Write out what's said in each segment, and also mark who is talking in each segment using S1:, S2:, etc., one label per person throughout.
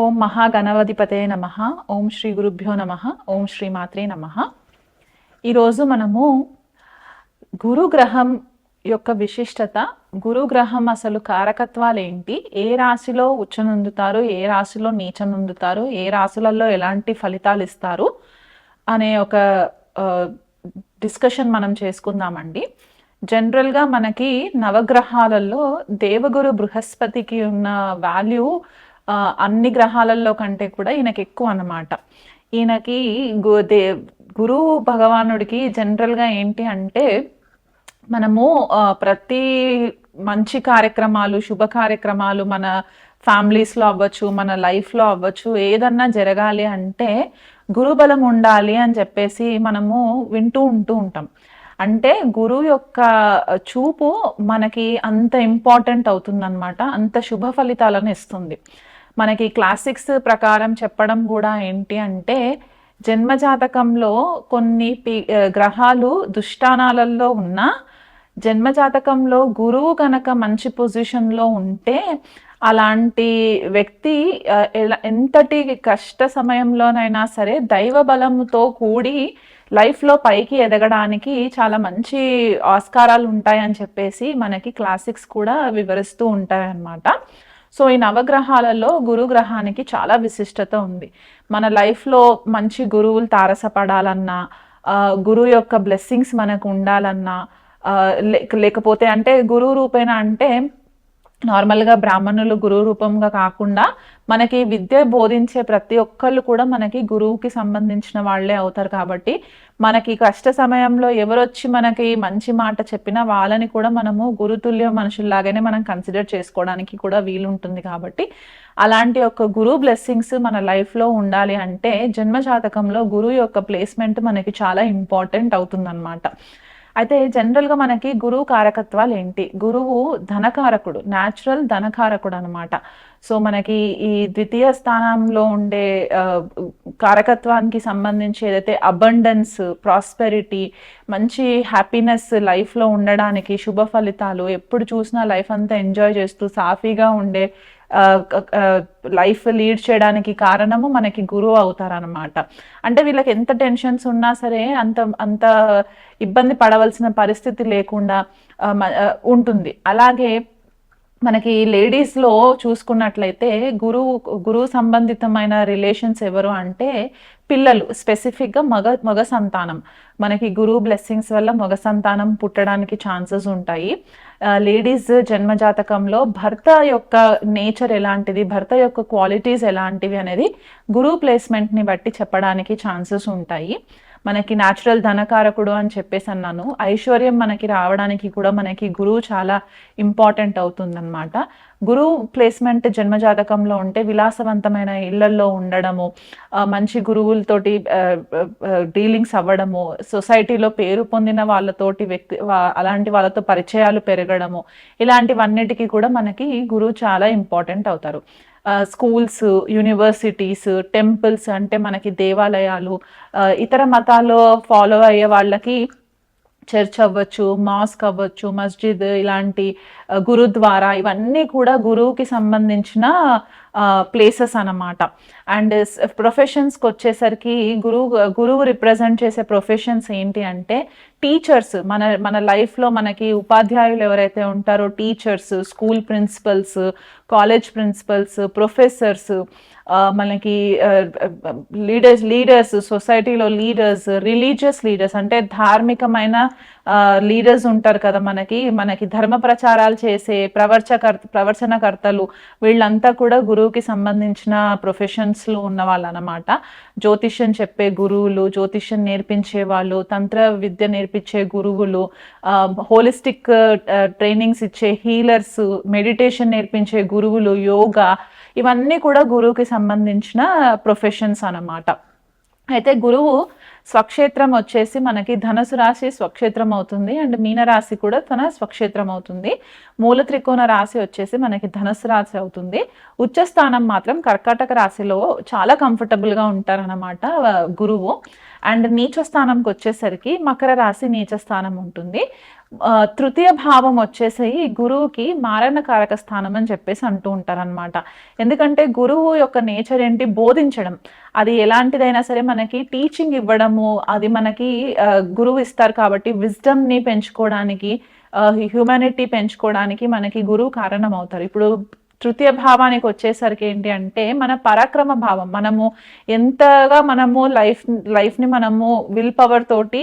S1: ఓం మహాగణవధిపతే నమ. ఓం శ్రీ గురుభ్యో నమ. ఓం శ్రీ మాత్రే నమ. ఈరోజు మనము గురుగ్రహం యొక్క విశిష్టత గురుగ్రహం అసలు కారకత్వాలు ఏంటి ఏ రాశిలో ఉచ్చనుందుతారు ఏ రాశిలో నీచనుందుతారు ఏ రాశులలో ఎలాంటి ఫలితాలు ఇస్తారు అనే ఒక డిస్కషన్ మనం చేసుకుందామండి. జనరల్గా మనకి నవగ్రహాలలో దేవగురు బృహస్పతికి ఉన్న వాల్యూ అన్ని గ్రహాలలో కంటే కూడా ఈయనకి ఎక్కువ అన్నమాట. ఈయనకి గు దే గురు భగవానుడికి జనరల్గా ఏంటి అంటే మనము ప్రతి మంచి కార్యక్రమాలు శుభ కార్యక్రమాలు మన ఫ్యామిలీస్లో అవ్వచ్చు మన లైఫ్లో అవ్వచ్చు ఏదన్నా జరగాలి అంటే గురుబలం ఉండాలి అని చెప్పేసి మనము వింటూ ఉంటూ ఉంటాం. అంటే గురువు యొక్క చూపు మనకి అంత ఇంపార్టెంట్ అవుతుందన్నమాట అంత శుభ ఫలితాలను ఇస్తుంది. మనకి క్లాసిక్స్ ప్రకారం చెప్పడం కూడా ఏంటి అంటే జన్మజాతకంలో కొన్ని పి- గ్రహాలు దుష్టానాలలో ఉన్నా జన్మజాతకంలో గురువు కనుక మంచి పొజిషన్లో ఉంటే అలాంటి వ్యక్తి ఎలా ఎంతటి కష్ట సమయంలోనైనా సరే దైవ బలంతో కూడి లైఫ్లో పైకి ఎదగడానికి చాలా మంచి ఆస్కారాలు ఉంటాయని చెప్పేసి మనకి క్లాసిక్స్ కూడా వివరిస్తూ ఉంటాయన్నమాట. సో ఈ నవగ్రహాలలో గురు గ్రహానికి చాలా విశిష్టత ఉంది. మన లైఫ్లో మంచి గురువులు తారసపడాలన్నా గురువు యొక్క బ్లెస్సింగ్స్ మనకు ఉండాలన్నా లేకపోతే అంటే గురువు రూపేణ అంటే నార్మల్గా బ్రాహ్మణులు గురువు రూపంగా కాకుండా మనకి విద్య బోధించే ప్రతి ఒక్కళ్ళు కూడా మనకి గురువుకి సంబంధించిన వాళ్ళే అవుతారు కాబట్టి మనకి కష్ట సమయంలో ఎవరొచ్చి మనకి మంచి మాట చెప్పినా వాళ్ళని కూడా మనము గురుతుల్య మనుషుల్లాగానే మనం కన్సిడర్ చేసుకోవడానికి కూడా వీలుంటుంది కాబట్టి అలాంటి ఒక గురువు బ్లెస్సింగ్స్ మన లైఫ్లో ఉండాలి అంటే జన్మ జాతకంలో గురువు యొక్క ప్లేస్మెంట్ మనకి చాలా ఇంపార్టెంట్ అవుతుందన్నమాట. అయితే జనరల్గా మనకి గురువు కారకత్వాలు ఏంటి? గురువు ధనకారకుడు న్యాచురల్ ధనకారకుడు అనమాట సో మనకి ఈ ద్వితీయ స్థానంలో ఉండే కారకత్వానికి సంబంధించి ఏదైతే అబండెన్స్ ప్రాస్పెరిటీ మంచి హ్యాపీనెస్ లైఫ్లో ఉండడానికి శుభ ఫలితాలు ఎప్పుడు చూసినా లైఫ్ అంతా ఎంజాయ్ చేస్తూ సాఫీగా ఉండే లైఫ్ లీడ్ చేయడానికి కారణము మనకి గురువు అవుతారనమాట అంటే వీళ్ళకి ఎంత టెన్షన్స్ ఉన్నా సరే అంత అంత ఇబ్బంది పడవలసిన పరిస్థితి లేకుండా ఉంటుంది. అలాగే మనకి లేడీస్లో చూసుకున్నట్లయితే గురువు గురువు సంబంధితమైన రిలేషన్స్ ఎవరు అంటే పిల్లలు స్పెసిఫిక్గా మగ మగ సంతానం. మనకి గురువు బ్లెస్సింగ్స్ వల్ల మగ సంతానం పుట్టడానికి ఛాన్సెస్ ఉంటాయి. లేడీస్ జన్మజాతకంలో భర్త యొక్క నేచర్ ఎలాంటిది భర్త యొక్క క్వాలిటీస్ ఎలాంటివి అనేది గురువు ప్లేస్మెంట్ని బట్టి చెప్పడానికి ఛాన్సెస్ ఉంటాయి. మనకి న్యాచురల్ ధనకారకుడు అని చెప్పేసి అన్నాను. ఐశ్వర్యం మనకి రావడానికి కూడా మనకి గురువు చాలా ఇంపార్టెంట్ అవుతుందన్నమాట. గురువు ప్లేస్మెంట్ జన్మజాతకంలో ఉంటే విలాసవంతమైన ఇళ్ళల్లో ఉండడము మంచి గురువులతోటి డీలింగ్స్ అవ్వడము సొసైటీలో పేరు పొందిన వాళ్ళతోటి వ్యక్తి అలాంటి వాళ్ళతో పరిచయాలు పెరగడము ఇలాంటివన్నిటికీ కూడా మనకి గురువు చాలా ఇంపార్టెంట్ అవుతారు. స్కూల్స్ యూనివర్సిటీస్ టెంపుల్స్ అంటే మనకి దేవాలయాలు ఇతర మతాల్లో ఫాలో అయ్యే వాళ్ళకి చర్చ్ అవ్వచ్చు మాస్క్ అవ్వచ్చు మస్జిద్ ఇలాంటి గురుద్వారా ఇవన్నీ కూడా గురువుకి సంబంధించిన ప్లేసెస్ అన్నమాట. అండ్ ప్రొఫెషన్స్కి వచ్చేసరికి గురువు గురువు రిప్రజెంట్ చేసే ప్రొఫెషన్స్ ఏంటి అంటే టీచర్స్ మన మన లైఫ్లో మనకి ఉపాధ్యాయులు ఎవరైతే ఉంటారో teachers school principals college principals professors మనకి లీడర్స్ లీడర్స్ సొసైటీలో లీడర్స్ రిలీజియస్ లీడర్స్ అంటే ధార్మికమైన లీడర్స్ ఉంటారు కదా మనకి మనకి ధర్మ ప్రచారాలు చేసే ప్రవర్చకర్త ప్రవచనకర్తలు వీళ్ళంతా కూడా గురువుకి సంబంధించిన ప్రొఫెషన్స్లో ఉన్న వాళ్ళు అనమాట జ్యోతిష్యం చెప్పే గురువులు జ్యోతిష్యం నేర్పించే వాళ్ళు తంత్ర విద్య నేర్పించే గురువులు హోలిస్టిక్ ట్రైనింగ్స్ ఇచ్చే హీలర్స్ మెడిటేషన్ నేర్పించే గురువులు యోగా ఇవన్నీ కూడా గురువుకి సంబంధించిన ప్రొఫెషన్స్ అన్నమాట. అయితే గురువు స్వక్షేత్రం వచ్చేసి మనకి ధనుసు రాశి స్వక్షేత్రం అవుతుంది అండ్ మీనరాశి కూడా తన స్వక్షేత్రం అవుతుంది. మూల త్రికోణ రాశి వచ్చేసి మనకి ధనుసు రాశి అవుతుంది. ఉచ్చ స్థానం మాత్రం కర్కాటక రాశిలో చాలా కంఫర్టబుల్గా ఉంటారనమాట గురువు. అండ్ నీచ స్థానంకి వచ్చేసరికి మకర రాశి నీచ స్థానం ఉంటుంది. తృతీయ భావం వచ్చేసి గురువుకి మారణకారక స్థానం అని చెప్పేసి అంటూ ఉంటారనమాట ఎందుకంటే గురువు యొక్క నేచర్ ఏంటి? బోధించడం. అది ఎలాంటిదైనా సరే మనకి టీచింగ్ ఇవ్వడము అది మనకి గురువు ఇస్తారు కాబట్టి విజ్డమ్ని పెంచుకోవడానికి హ్యూమానిటీ పెంచుకోవడానికి మనకి గురువు కారణం అవుతారు ఇప్పుడు తృతీయ భావానికి వచ్చేసరికి ఏంటి అంటే మన పరాక్రమ భావం. మనము ఎంతగా మనము లైఫ్ లైఫ్ని మనము విల్ పవర్ తోటి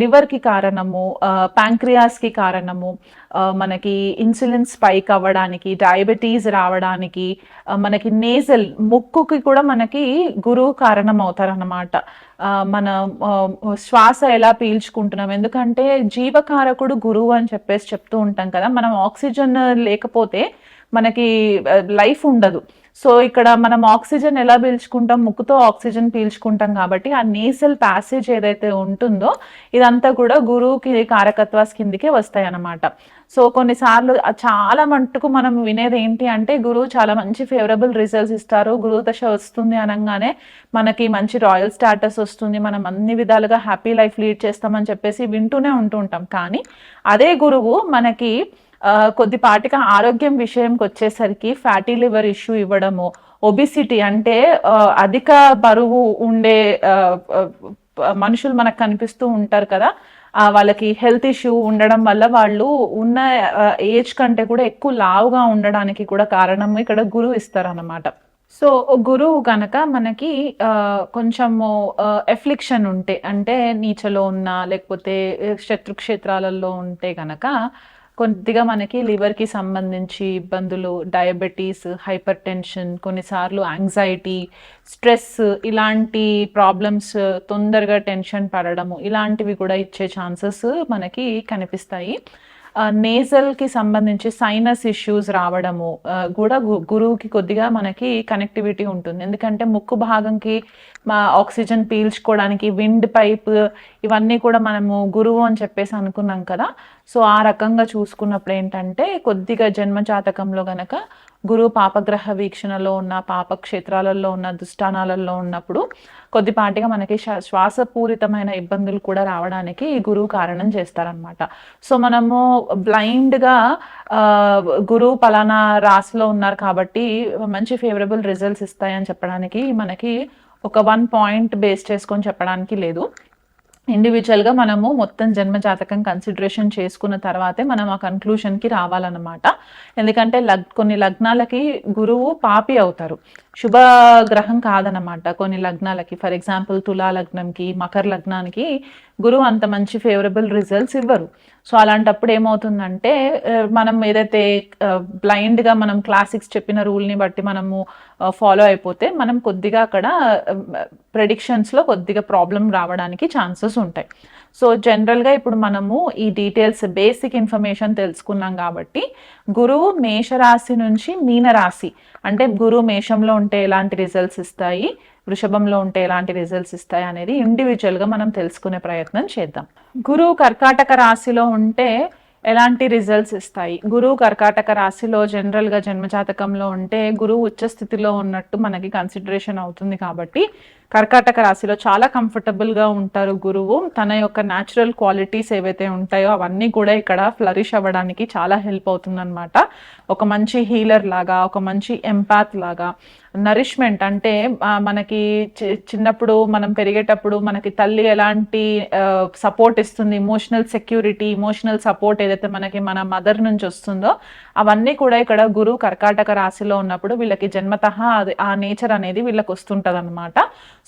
S1: లివర్కి కారణము ప్యాంక్రియాస్కి కారణము మనకి ఇన్సులిన్ స్పైక్ అవ్వడానికి డయాబెటీస్ రావడానికి మనకి నేజల్ ముక్కుకి కూడా మనకి గురువు కారణం అవుతారన్నమాట మన శ్వాస ఎలా పీల్చుకుంటున్నాం? ఎందుకంటే జీవకారకుడు గురువు అని చెప్పేసి చెప్తూ ఉంటాం కదా మనం ఆక్సిజన్ లేకపోతే మనకి లైఫ్ ఉండదు. సో ఇక్కడ మనం ఆక్సిజన్ ఎలా పీల్చుకుంటాం? ముక్కుతో ఆక్సిజన్ పీల్చుకుంటాం కాబట్టి ఆ నేసల్ ప్యాసేజ్ ఏదైతే ఉంటుందో ఇదంతా కూడా గురువుకి కారకత్వాస్ కిందికే వస్తాయి అన్నమాట సో కొన్నిసార్లు చాలా మట్టుకు మనం వినేది ఏంటి అంటే గురువు చాలా మంచి ఫేవరబుల్ రిజల్ట్స్ ఇస్తారు. గురువు దశ వస్తుంది అనగానే మనకి మంచి రాయల్ స్టాటస్ వస్తుంది. మనం అన్ని విధాలుగా హ్యాపీ లైఫ్ లీడ్ చేస్తామని చెప్పేసి వింటూనే ఉంటూ ఉంటాం. కానీ అదే గురువు మనకి కొద్దిపాటిగా ఆరోగ్యం విషయంకి వచ్చేసరికి ఫ్యాటీ లివర్ ఇష్యూ ఇవ్వడము ఒబిసిటీ అంటే అధిక బరువు ఉండే మనుషులు మనకు కనిపిస్తూ ఉంటారు కదా వాళ్ళకి హెల్త్ ఇష్యూ ఉండడం వల్ల వాళ్ళు ఉన్న ఏజ్ కంటే కూడా ఎక్కువ లావుగా ఉండడానికి కూడా కారణం ఇక్కడ గురువు ఇస్తారన్నమాట. సో గురువు గనక మనకి కొంచెము ఎఫ్లిక్షన్ ఉంటే అంటే నీచలో ఉన్న లేకపోతే శత్రుక్షేత్రాలలో ఉంటే కనుక కొద్దిగా మనకి లివర్కి సంబంధించి ఇబ్బందులు డయాబెటీస్ హైపర్ టెన్షన్ కొన్నిసార్లు యాంగ్జైటీ స్ట్రెస్ ఇలాంటి ప్రాబ్లమ్స్ తొందరగా టెన్షన్ పడడము ఇలాంటివి కూడా ఇచ్చే ఛాన్సెస్ మనకి కనిపిస్తాయి. నేజల్కి సంబంధించి సైనస్ ఇష్యూస్ రావడము కూడా గు- గురువుకి కొద్దిగా మనకి కనెక్టివిటీ ఉంటుంది. ఎందుకంటే ముక్కు భాగంకి మా ఆక్సిజన్ పీల్చుకోవడానికి విండ్ పైప్ ఇవన్నీ కూడా మనము గురువు అని చెప్పేసి అనుకున్నాం కదా. సో ఆ రకంగా చూసుకున్నప్పుడు ఏంటంటే కొద్దిగా జన్మ జాతకంలో గనక గురువు పాపగ్రహ వీక్షణలో ఉన్న పాప క్షేత్రాలలో ఉన్న దుష్టానాలలో ఉన్నప్పుడు కొద్దిపాటిగా మనకి శ్వా- శ్వాసపూరితమైన ఇబ్బందులు కూడా రావడానికి ఈ గురువు కారణం చేస్తారనమాట సో మనము బ్లైండ్గా గురువు పలానా రాశిలో ఉన్నారు కాబట్టి మంచి ఫేవరబుల్ రిజల్ట్స్ ఇస్తాయని చెప్పడానికి మనకి ఒక వన్ పాయింట్ బేస్ చేసుకొని చెప్పడానికి లేదు. ఇండివిజువల్గా మనము మొత్తం జన్మ జాతకం కన్సిడరేషన్ చేసుకున్న తర్వాతే మనం ఆ కన్క్లూషన్కి రావాలన్నమాట. ఎందుకంటే లగ్ కొన్ని లగ్నాలకి గురువు పాపి అవుతారు. శుభ గ్రహం కాదనమాట కొన్ని లగ్నాలకి ఫర్ ఎగ్జాంపుల్ తులా లగ్నంకి మకర లగ్నానికి గురువు అంత మంచి ఫేవరబుల్ రిజల్ట్స్ ఇవ్వరు. సో అలాంటప్పుడు ఏమవుతుందంటే మనం ఏదైతే బ్లైండ్గా మనం క్లాసిక్స్ చెప్పిన రూల్ని బట్టి మనము ఫాలో అయిపోతే మనం కొద్దిగా అక్కడ ప్రెడిక్షన్స్లో కొద్దిగా ప్రాబ్లం రావడానికి ఛాన్సెస్ ఉంటాయి. సో జనరల్గా ఇప్పుడు మనము ఈ డీటెయిల్స్ బేసిక్ ఇన్ఫర్మేషన్ తెలుసుకున్నాం కాబట్టి గురువు మేషరాశి నుంచి మీనరాశి అంటే గురువు మేషంలో ఉంటే ఎలాంటి రిజల్ట్స్ ఇస్తాయి వృషభంలో ఉంటే ఎలాంటి రిజల్ట్స్ ఇస్తాయి అనేది ఇండివిజువల్గా మనం తెలుసుకునే ప్రయత్నం చేద్దాం గురువు కర్కాటక రాశిలో ఉంటే ఎలాంటి రిజల్ట్స్ ఇస్తాయి గురువు కర్కాటక రాశిలో జనరల్గా జన్మజాతకంలో ఉంటే గురువు ఉచ్చ స్థితిలో ఉన్నట్టు మనకి కన్సిడరేషన్ అవుతుంది కాబట్టి కర్కాటక రాశిలో చాలా కంఫర్టబుల్గా ఉంటారు గురువు. తన యొక్క న్యాచురల్ క్వాలిటీస్ ఏవైతే ఉంటాయో అవన్నీ కూడా ఇక్కడ ఫ్లరిష్ అవ్వడానికి చాలా హెల్ప్ అవుతుందన్నమాట. ఒక మంచి హీలర్ లాగా ఒక మంచి ఎంపాత్ లాగా నరిష్మెంట్ అంటే మనకి చి- చిన్నప్పుడు మనం పెరిగేటప్పుడు మనకి తల్లి ఎలాంటి సపోర్ట్ ఇస్తుంది? ఇమోషనల్ సెక్యూరిటీ ఇమోషనల్ సపోర్ట్ ఏదైతే మనకి మన మదర్ నుంచి వస్తుందో అవన్నీ కూడా ఇక్కడ గురువు కర్కాటక రాశిలో ఉన్నప్పుడు వీళ్ళకి జన్మత అది ఆ నేచర్ అనేది వీళ్ళకి వస్తుంటది అనమాట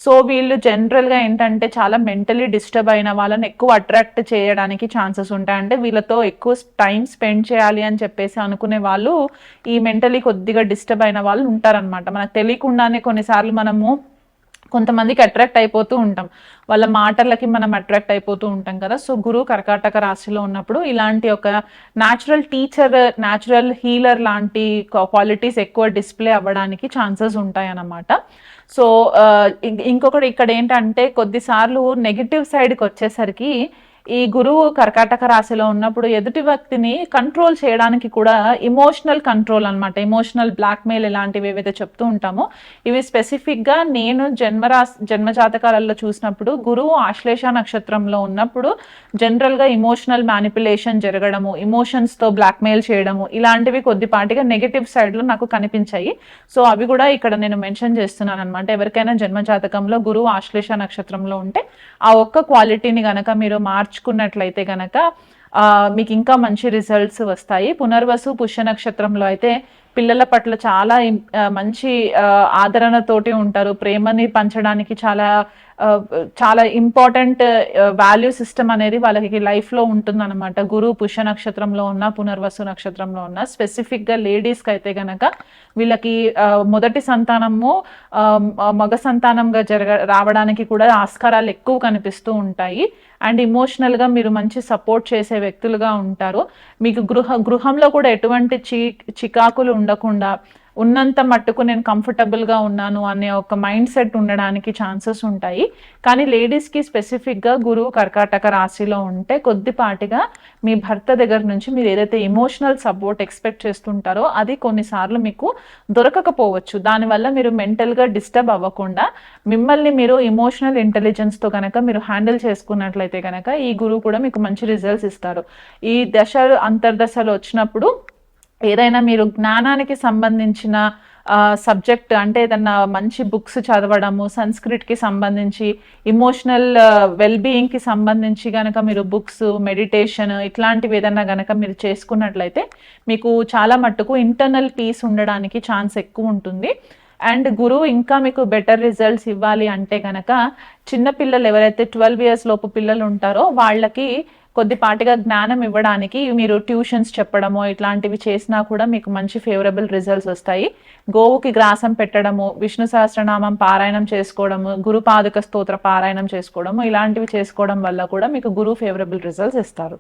S1: సో వీళ్ళు జనరల్గా ఏంటంటే చాలా మెంటలీ డిస్టర్బ్ అయిన వాళ్ళని ఎక్కువ అట్రాక్ట్ చేయడానికి ఛాన్సెస్ ఉంటాయి. అంటే వీళ్ళతో ఎక్కువ టైం స్పెండ్ చేయాలి అని చెప్పేసి అనుకునే వాళ్ళు ఈ మెంటలీ కొద్దిగా డిస్టర్బ్ అయిన వాళ్ళు ఉంటారనమాట మనకు తెలియకుండానే కొన్నిసార్లు మనము కొంతమందికి అట్రాక్ట్ అయిపోతూ ఉంటాం. వాళ్ళ మాటలకి మనం అట్రాక్ట్ అయిపోతూ ఉంటాం కదా. సో గురువు కర్కాటక రాశిలో ఉన్నప్పుడు ఇలాంటి ఒక న్యాచురల్ టీచర్ న్యాచురల్ హీలర్ లాంటి క్వాలిటీస్ ఎక్కువ డిస్ప్లే అవ్వడానికి ఛాన్సెస్ ఉంటాయి అన్నమాట సో ఇంకొకటి ఇక్కడ ఏంటంటే కొద్దిసార్లు నెగిటివ్ సైడ్కి వచ్చేసరికి ఈ గురువు కర్కాటక రాశిలో ఉన్నప్పుడు ఎదుటి వ్యక్తిని కంట్రోల్ చేయడానికి కూడా ఇమోషనల్ కంట్రోల్ అనమాట ఇమోషనల్ బ్లాక్మెయిల్ ఇలాంటివి ఏవైతే చెప్తూ ఉంటామో ఇవి స్పెసిఫిక్గా నేను జన్మరాశి జన్మజాతకాలలో చూసినప్పుడు గురువు ఆశ్లేష నక్షత్రంలో ఉన్నప్పుడు జనరల్గా ఇమోషనల్ మ్యానిపులేషన్ జరగడము ఎమోషన్స్తో బ్లాక్మెయిల్ చేయడము ఇలాంటివి కొద్దిపాటిగా నెగటివ్ సైడ్లో నాకు కనిపించాయి. సో అవి కూడా ఇక్కడ నేను మెన్షన్ చేస్తున్నాను అనమాట ఎవరికైనా జన్మజాతకంలో గురువు ఆశ్లేష నక్షత్రంలో ఉంటే ఆ ఒక్క క్వాలిటీని గనక మీరు మార్చి మార్చుకున్నట్లయితే గనక ఆ, మీకు ఇంకా మంచి రిజల్ట్స్ వస్తాయి. పునర్వసు పుష్య నక్షత్రంలో అయితే పిల్లల పట్ల చాలా మంచి ఆదరణతోటి ఉంటారు. ప్రేమని పంచడానికి చాలా చాలా ఇంపార్టెంట్ వాల్యూ సిస్టమ్ అనేది వాళ్ళకి లైఫ్లో ఉంటుందన్నమాట. గురు పుష్య నక్షత్రంలో ఉన్న పునర్వసు నక్షత్రంలో ఉన్న స్పెసిఫిక్గా లేడీస్కి అయితే గనక వీళ్ళకి మొదటి సంతానము మగ సంతానంగా జరగ రావడానికి కూడా ఆస్కారాలు ఎక్కువ కనిపిస్తూ ఉంటాయి. అండ్ ఇమోషనల్గా మీరు మంచి సపోర్ట్ చేసే వ్యక్తులుగా ఉంటారు. మీకు గృహ గృహంలో కూడా ఎటువంటి చి చికాకులు ఉండకుండా ఉన్నంత మట్టుకు నేను కంఫర్టబుల్గా ఉన్నాను అనే ఒక మైండ్ సెట్ ఉండడానికి ఛాన్సెస్ ఉంటాయి. కానీ లేడీస్కి స్పెసిఫిక్గా గురువు కర్కాటక రాశిలో ఉంటే కొద్దిపాటిగా మీ భర్త దగ్గర నుంచి మీరు ఏదైతే ఇమోషనల్ సపోర్ట్ ఎక్స్పెక్ట్ చేస్తుంటారో అది కొన్నిసార్లు మీకు దొరకకపోవచ్చు. దానివల్ల మీరు మెంటల్గా డిస్టర్బ్ అవ్వకుండా మిమ్మల్ని మీరు ఇమోషనల్ ఇంటెలిజెన్స్తో కనుక మీరు హ్యాండిల్ చేసుకున్నట్లయితే కనుక ఈ గురువు కూడా మీకు మంచి రిజల్ట్స్ ఇస్తారు. ఈ దశలు అంతర్దశలు వచ్చినప్పుడు ఏదైనా మీరు జ్ఞానానికి సంబంధించిన సబ్జెక్ట్ అంటే ఏదన్నా మంచి బుక్స్ చదవడము సంస్కృత్కి సంబంధించి ఇమోషనల్ వెల్ సంబంధించి కనుక మీరు బుక్స్ మెడిటేషన్ ఇట్లాంటివి ఏదన్నా కనుక మీరు చేసుకున్నట్లయితే మీకు చాలా మట్టుకు ఇంటర్నల్ పీస్ ఉండడానికి ఛాన్స్ ఎక్కువ ఉంటుంది. అండ్ గురువు ఇంకా మీకు బెటర్ రిజల్ట్స్ ఇవ్వాలి అంటే కనుక చిన్న పిల్లలు ఎవరైతే ట్వెల్వ్ ఇయర్స్ లోపు పిల్లలు ఉంటారో వాళ్ళకి కొద్దిపాటిగా జ్ఞానం ఇవ్వడానికి మీరు ట్యూషన్స్ చెప్పడము ఇట్లాంటివి చేసినా కూడా మీకు మంచి ఫేవరబుల్ రిజల్ట్స్ వస్తాయి. గోవుకి గ్రాసం పెట్టడము విష్ణు సహస్రనామం పారాయణం చేసుకోవడము గురు పాదుక స్తోత్ర పారాయణం చేసుకోవడము ఇలాంటివి చేసుకోవడం వల్ల కూడా మీకు గురువు ఫేవరబుల్ రిజల్ట్స్ ఇస్తారు.